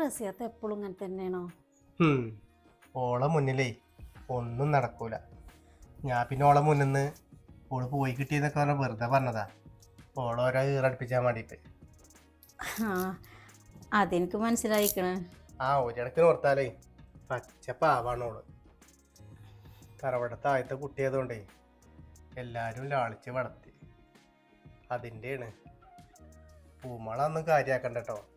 റസിയാത്ത എപ്പോഴും ഇങ്ങനെ തന്നെയാണോ? ഓളെ മുന്നിലേ ഒന്നും നടക്കൂല. ഞാൻ പിന്നെ ഓളെ മുന്നിൽ നിന്ന് ഓൾ പോയി കിട്ടിയെന്നൊക്കെ പറഞ്ഞ വെറുതെ പറഞ്ഞതാ. ഓളോരോ ഈറടിപ്പിച്ചാൻ വേണ്ടിയിട്ട് ആ അതെനിക്ക് മനസ്സിലായിക്കണ്. ആ ഒരിടക്ക് ഓർത്താലേ പച്ചപ്പാവാണോൾ തറവടത്തെ ആദ്യത്തെ കുട്ടിയായതുകൊണ്ടേ എല്ലാരും ലാളിച്ച് വളർത്തി. അതിന്റെയാണ് പൂമളൊന്നും കേട്ടോ ഏയ്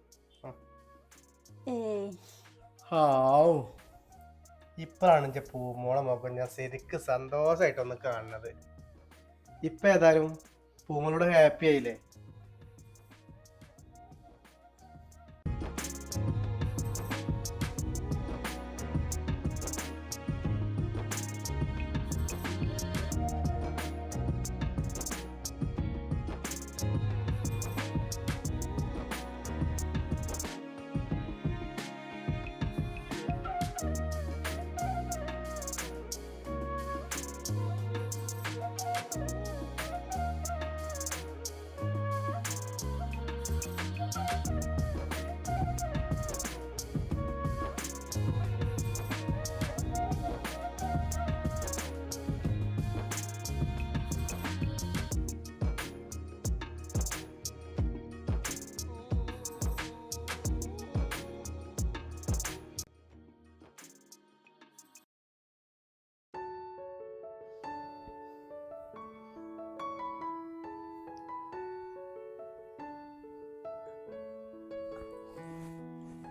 ഹാവൂ. ഇപ്പോഴാണ് എന്റെ പൂമോളെ മുഖം ഞാൻ ശരിക്ക് സന്തോഷമായിട്ടൊന്ന് കാണുന്നത്. ഇപ്പം ഏതായാലും പൂമോളോട് ഹാപ്പി ആയില്ലേ?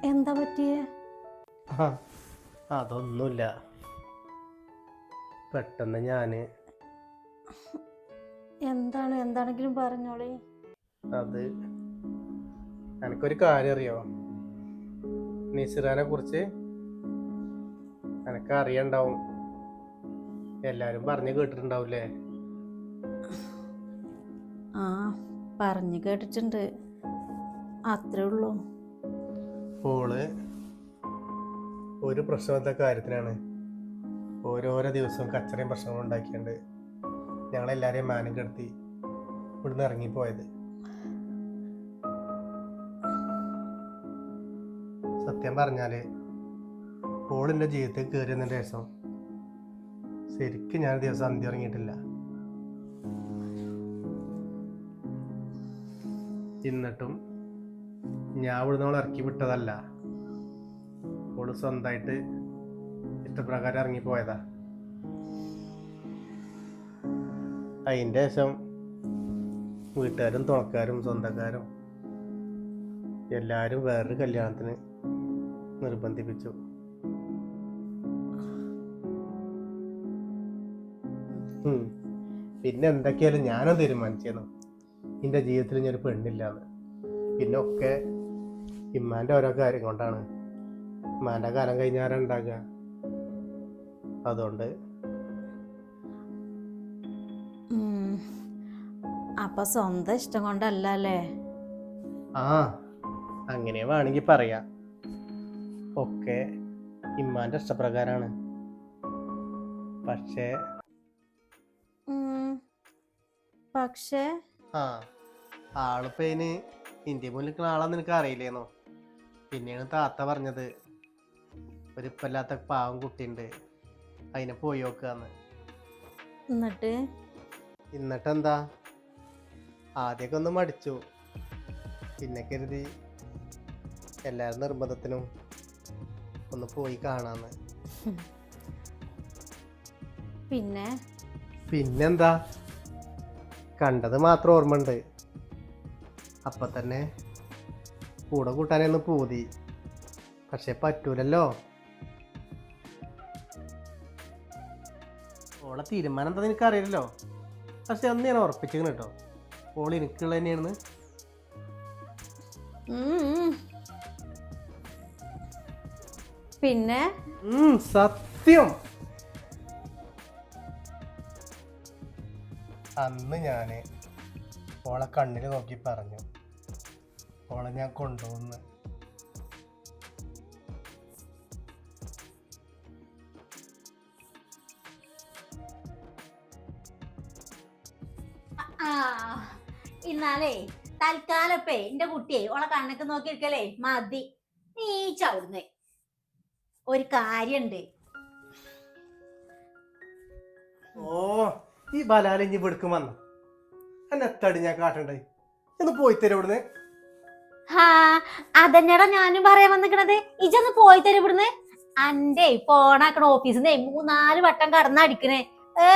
എന്താ പറ്റിയേ? അതൊന്നുമില്ല. പെട്ടെന്ന് ഞാൻ. എന്താണ് എന്താണെങ്കിലും പറഞ്ഞോളേ. അത് എനിക്കൊരു കാര്യം അറിയോ? നിസിറാനെ കുറിച്ച് എനക്ക് അറിയണ്ടാവും. എല്ലാരും പറഞ്ഞു കേട്ടിട്ടുണ്ടാവില്ലേ? ആ പറഞ്ഞു കേട്ടിട്ടുണ്ട്. അത്രേ ഉള്ളൂ. ഓൾ ഒരു പ്രശ്നത്തെ കാര്യത്തിനാണ് ഓരോരോ ദിവസവും കച്ചറയും പ്രശ്നങ്ങളും ഉണ്ടാക്കിയുണ്ട് ഞങ്ങളെല്ലാരെയും മാനം കെടുത്തി ഇവിടുന്ന് ഇറങ്ങിപ്പോയത്. സത്യം പറഞ്ഞാൽ ഓളിന്റെ ജീവിതത്തിൽ കയറിയതിന്റെ ശേഷം ശരിക്കും ഞാൻ ദിവസം അന്തി ഇറങ്ങിയിട്ടില്ല എന്നിട്ടും ഞാൻ ഇവിടുന്ന് അവളെ ഇറക്കി വിട്ടതല്ല. അവൾ സ്വന്തമായിട്ട് ഇഷ്ടപ്രകാരം ഇറങ്ങിപ്പോയതാ അതിന്റെ ശേഷം വീട്ടുകാരും തുണക്കാരും സ്വന്തക്കാരും എല്ലാവരും വേറൊരു കല്യാണത്തിന് നിർബന്ധിപ്പിച്ചു. പിന്നെ എന്തൊക്കെയാലും ഞാനും തീരുമാനിച്ചേന്നു. എന്റെ ജീവിതത്തിൽ ഞാൻ ഒരു പെണ്ണില്ലാന്ന്. പിന്നെ ഒക്കെ ഇമ്മാന്റെ ഓരോ കാര്യം കൊണ്ടാണ്. ഇമ്മാന്റെ കാലം ഉണ്ടാകുക അതുകൊണ്ട്. അപ്പൊ സ്വന്തം ഇഷ്ടം കൊണ്ടല്ല അല്ലേ? ആ അങ്ങനെ വേണമെങ്കിൽ പറയാ. ഒക്കെ ഇമ്മാന്റെ ഇഷ്ടപ്രകാരാണ്. പക്ഷേ പക്ഷേ ആ ആൾ ഇതിന് ഇന്ത്യ മുന്നിൽ ആളാന്ന് നിനക്ക് അറിയില്ലേന്നോ? പിന്നെയാണ് താത്ത പറഞ്ഞത് ഒരു ഇപ്പല്ലാത്ത പാവം കുട്ടിയുണ്ട് അതിനെ പോയി നോക്കാന്ന്. എന്നിട്ട്? എന്നിട്ടെന്താ? ആദ്യമൊക്കെ ഒന്ന് മടിച്ചു. പിന്നെ കരുതി എല്ലാവരും നിർബന്ധത്തിനും ഒന്ന് പോയി കാണാന്ന്. പിന്നെ? പിന്നെന്താ? കണ്ടത് മാത്രം ഓർമ്മണ്ട് അപ്പൊ തന്നെ കൂടെ കൂട്ടാനൊന്ന് പൂതി. പക്ഷെ പറ്റൂലല്ലോ. ഓളെ തീരുമാനം എന്താ നിനക്ക് അറിയില്ലല്ലോ പക്ഷെ അന്ന് ഞാൻ ഉറപ്പിച്ചിരുന്നു കേട്ടോ. ഓൾ എനിക്കുള്ള തന്നെയാണെന്ന്. ഉം. പിന്നെ? സത്യം. അന്ന് ഞാൻ ഓളെ കണ്ണിൽ നോക്കി പറഞ്ഞു. ഓളെ ഞാൻ കൊണ്ടുവന്ന്. ഇന്നാലേ തൽക്കാലപ്പേ എന്റെ കുട്ടിയെ ഓളെ കണ്ണൊക്കെ നോക്കിയിരിക്കലേ മതി. നീ ചവിടുന്നേ ഒരു കാര്യണ്ട്. ഓ ഈ ബലാലിഞ്ഞി വെടുക്കും വന്നു. എന്നെ എത്തടി ഞാൻ കാട്ടണ്ടായി ഒന്ന് പോയി തരും ഇവിടുന്ന് ഹാ അതന്നെടാ ഞാനും പറയാൻ വന്നിക്കണത്. ഇജൊന്ന് പോയി തരും ഇവിടുന്ന്. അന്റെ ഫോണാക്കണ ഓഫീസിൽ മൂന്നാൽ വട്ടം കടന്നടിക്കണേ. ഏ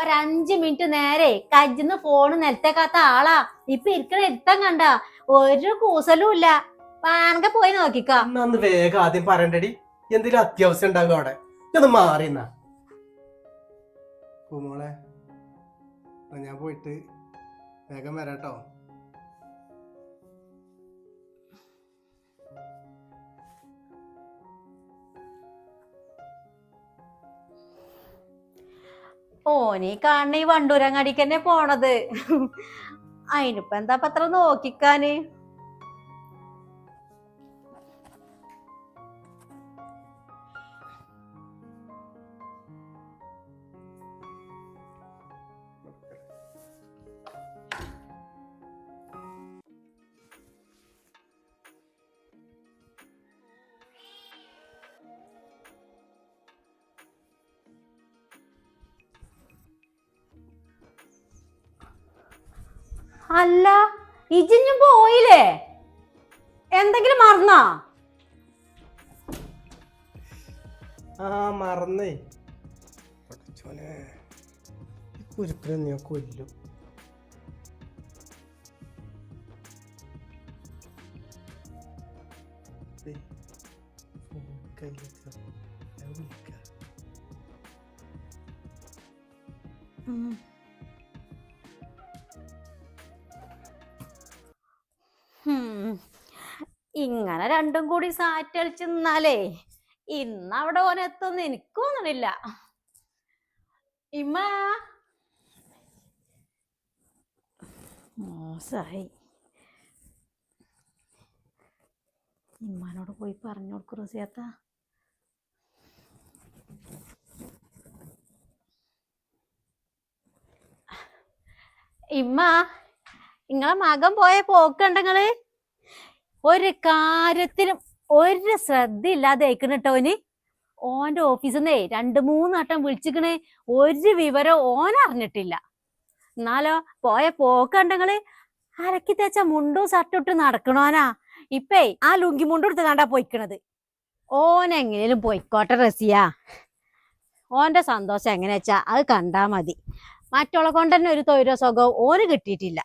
ഒരഞ്ച് മിനിറ്റ് നേരെ കജ്ജിന്ന് ഫോണ് നിലത്തേക്കാത്ത ആളാ. ഇപ്പൊ ഇരിക്കണ എത്താൻ കണ്ട. ഒരു കൂസലും ഇല്ല. വാണക പോയി നോക്കിക്കോ. വേഗം ആദ്യം പറയണ്ടടി. എന്തെങ്കിലും അത്യാവശ്യം ഉണ്ടാകും അവിടെ. ഒന്ന് മാറി എന്നാ മോളെ. ഞാൻ പോയിട്ട് വേഗം വരാട്ടോ. ഓനീ കാണണ ഈ വണ്ടൂരങ്ങാടിക്ക് തന്നെ പോണത്. അതിനിപ്പോ എന്താ പത്രം നോക്കിക്കാന്? അല്ല ഇജിഞ്ഞു പോയില്ലേ? എന്തെങ്കിലും മറന്നാ? ആ മറന്നേ. ഞാൻ കൊല്ലും. ദേ, ഇങ്ങനെ രണ്ടും കൂടി സാറ്റളിച്ച് നിന്നാലേ ഇന്ന് അവിടെ ഓനെത്തുന്നു. എനിക്ക് തോന്നണില്ല ഇമ്മ. മോശായി. ഇമ്മാനോട് പോയി പറഞ്ഞു കൊടുക്കു റസിയാത്ത. ഇമ്മ നിങ്ങളെ മകൻ പോയ പോക്കണ്ടങ്ങൾ ഒരു കാര്യത്തിനും ഒരു ശ്രദ്ധ ഇല്ലാതെ കേട്ടോ ഓന്റെ ഓഫീസിൽ നിന്നേ രണ്ട് മൂന്ന് വട്ടം വിളിച്ചിക്കണേ. ഒരു വിവരം ഓൻ അറിഞ്ഞിട്ടില്ല. എന്നാലോ പോയ പോക്കണ്ടങ്ങൾ അരക്കി തേച്ച മുണ്ടും ഷർട്ടിട്ട് നടക്കണോനാ ഇപ്പേ ആ ലുങ്കി മുണ്ടും എടുത്ത് കണ്ടാ പോയിക്കണത്. ഓൻ എങ്ങനെയും പോയിക്കോട്ടെ റസിയ. ഓന്റെ സന്തോഷം എങ്ങനെ വെച്ചാ അത് കണ്ടാ മതി. മറ്റുള്ള കൊണ്ട് തന്നെ ഒരു തൊഴിലോ സുഖവും ഓന് കിട്ടിയിട്ടില്ല.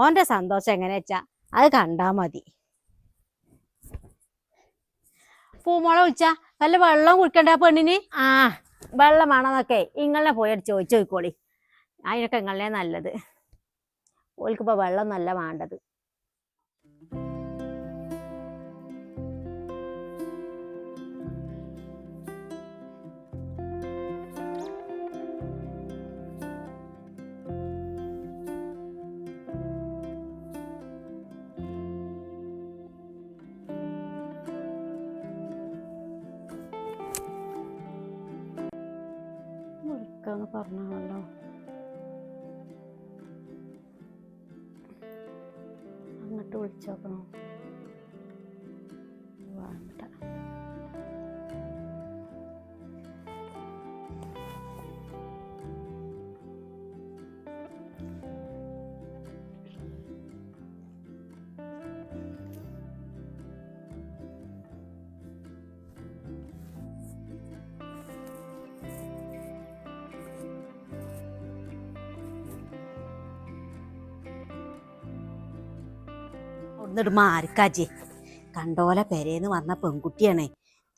ഓന്റെ സന്തോഷം എങ്ങനെ വെച്ചാ അത് കണ്ടാ മതി. പൂമോളെ ഉച്ച വല്ല വെള്ളം കുടിക്കണ്ട പെണ്ണിന്? ആ വെള്ളം വേണമെന്നൊക്കെ ഇങ്ങളെ പോയി ചോദിച്ചു നോക്കോളി അതിനൊക്കെ ഇങ്ങളെ നല്ലത്. ഓൽക്കിപ്പോൾ വെള്ളം നല്ല വേണ്ടത്. അങ്ങോട്ട് വിളിച്ചോക്കണോ ഒന്നിട്ട് മാറിക്കാച്ചി കണ്ടോലെ പെരേന്ന് വന്ന പെൺകുട്ടിയാണേ.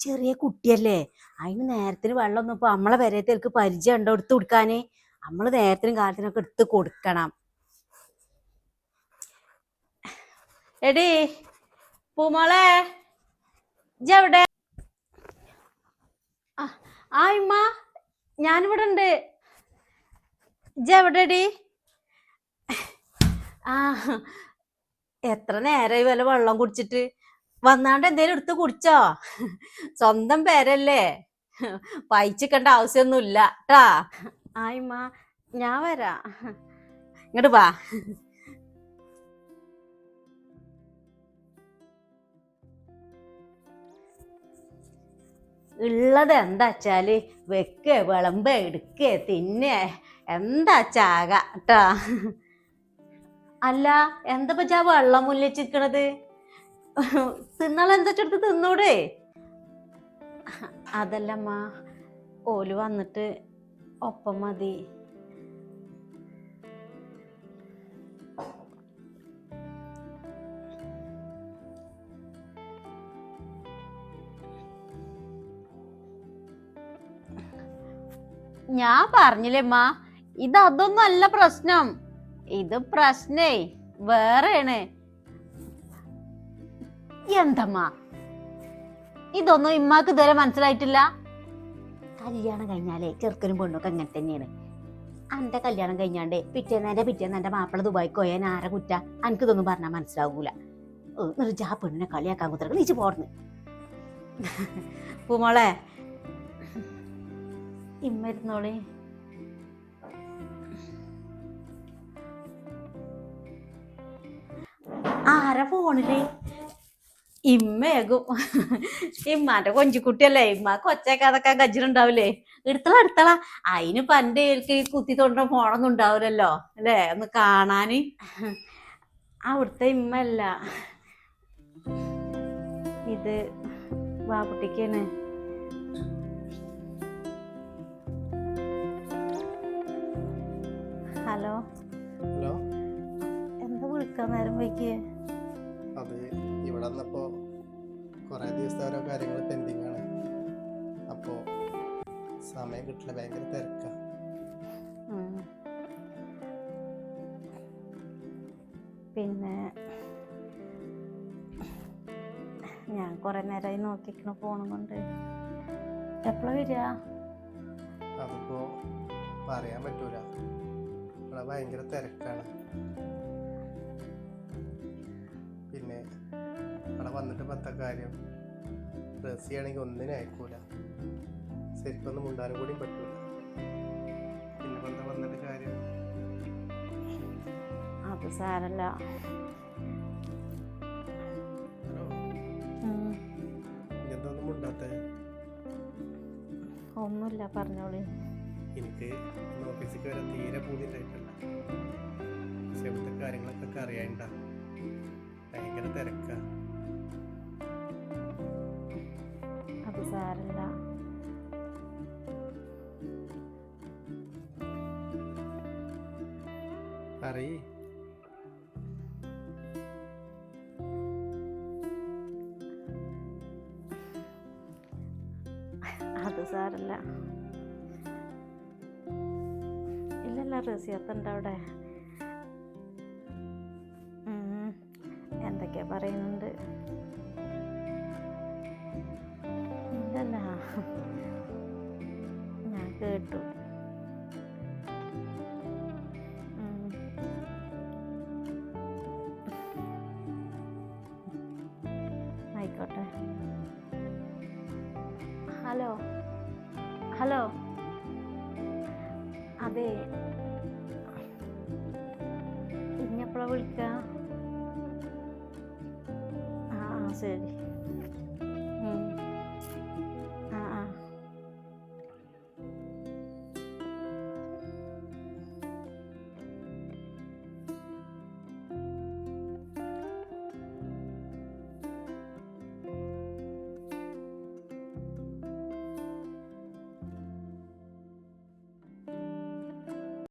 ചെറിയ കുട്ടിയല്ലേ. അതിന് നേരത്തിന് വെള്ളമൊന്നും ഇപ്പൊ നമ്മളെ പെരേത്തേക്ക് പരിചയം ഉണ്ടോ എടുത്തു കൊടുക്കാന്? നമ്മൾ നേരത്തിനും കാലത്തിനൊക്കെ എടുത്ത് കൊടുക്കണം. എടി പൂമോളെ ഇജവിടെ ആ, ഇമ്മ ഞാനിവിടെ ഉണ്ട്. ഇജ്ജെവിടെടി ആ എത്ര നേരമായി വല്ല വെള്ളം കുടിച്ചിട്ട്? വന്നാണ്ട് എന്തേലും എടുത്ത് കുടിച്ചോ? സ്വന്തം പേരല്ലേ? പയിച്ചിക്കേണ്ട ആവശ്യമൊന്നുമില്ല. ട്ടാ. ആയിമ്മ ഞാൻ വരാ. ഇങ്ങോട്ട് വാ. ഉള്ളത് എന്താ വെക്കേ വിളമ്പ് തിന്നേ തിന്നെ. എന്താ ചാക കേട്ടാ അല്ല എന്താ പറ്റാ വെള്ളം മുല്ലിച്ചിരിക്കണത് തിന്നാൾ എന്താ ചെടുത്ത് തിന്നൂടെ? അതല്ലമ്മ ഓൽ വന്നിട്ട് ഒപ്പം മതി. ഞാൻ പറഞ്ഞില്ലേമ്മ ഇത് അതൊന്നും അല്ല പ്രശ്നം. ഇത് പ്രശ്നേ വേറെയാണ്. എന്തമ്മാ? ഇതൊന്നും ഇമ്മാക്ക് ഇതുവരെ മനസ്സിലായിട്ടില്ല? കല്യാണം കഴിഞ്ഞാലേ ചെറുക്കനും പെണ്ണൊക്കെ അങ്ങനെ തന്നെയാണ്. അന്റെ കല്യാണം കഴിഞ്ഞാണ്ടേ പിറ്റേന്ന് എന്റെ പിറ്റേന്ന് എന്റെ മാപ്പിള ദുബായിക്ക് പോയാൽ ആരെ കുറ്റ? എനിക്ക് ഇതൊന്നും പറഞ്ഞാൽ മനസ്സിലാവൂല. എന്നിട്ട് ആ പെണ്ണിനെ കളിയാക്കാൻ കുത്തിരക്ക് നീച്ച് പോർന്ന്. പൂമോളെ. ഇമ്മരുന്നോളെ ആരാ ഫോണിൽ ഇമ്മേകും ഇമ്മാന്റെ കൊഞ്ചിക്കുട്ടിയല്ലേ? ഇമ്മ കൊച്ചേക്കാതൊക്കെ ഗജ്ജിലുണ്ടാവില്ലേ എടുത്തള എടുത്തള. അതിന് പന്റെ കുത്തി തൊണ്ട ഫോണൊന്നും ഉണ്ടാവില്ലല്ലോ അല്ലേ? ഒന്ന് കാണാന്. അവിടുത്തെ ഇമ്മല്ല ഇത് വാപ്പുട്ടിക്കാണ്. ഹലോ. ഹലോ. വിളിക്കാൻ നേരം വൈകിയേ. അത് ഇവിടെ വന്നപ്പോ കുറേ ദിവസത്തെ ഓരോ കാര്യങ്ങൾ പെൻഡിങ് ആണ്. അപ്പോ സമയം കിട്ടില്ല ഭയങ്കര തിരക്കാണ് ഉം. പിന്നെ ഞാൻ കുറെ നേരമായി നോക്കിക്കണ ഫോണും കൊണ്ട്. എപ്പോഴാ വരിക? അതിപ്പോ പറയാൻ പറ്റൂല. ഇവിടെ ഭയങ്കര തിരക്കാണ്. വന്നിട്ട് പത്ത കാര്യം? ഡ്രസ് ചെയ്യണമെങ്കിൽ ഒന്നിനും അയക്കൂല. ശരിക്കൊന്നും മുണ്ടാനും കൂടി പറ്റൂല. പിന്നെ വന്ന വന്നിട്ട് കാര്യം? അത് സാരല്ല. എന്തൊന്നും ഒന്നുമില്ല പറഞ്ഞോളി. എനിക്ക് ഓഫീസിൽ വരാൻ തീരെ പൂതിണ്ടായിട്ടില്ല. പക്ഷെ ഇവിടുത്തെ കാര്യങ്ങളൊക്കെ അറിയാണ്ട ഭയങ്കര തിരക്കാ. പറയ്. അത് സാരല്ല. ഇല്ലല്ല റസിയത്തുണ്ട് അവിടെ. കേട്ടു. ആയിക്കോട്ടെ. ഹലോ. ഹലോ. അതെ. ഇനി എപ്പോഴാ വിളിക്ക? ആ ആ, ശരി.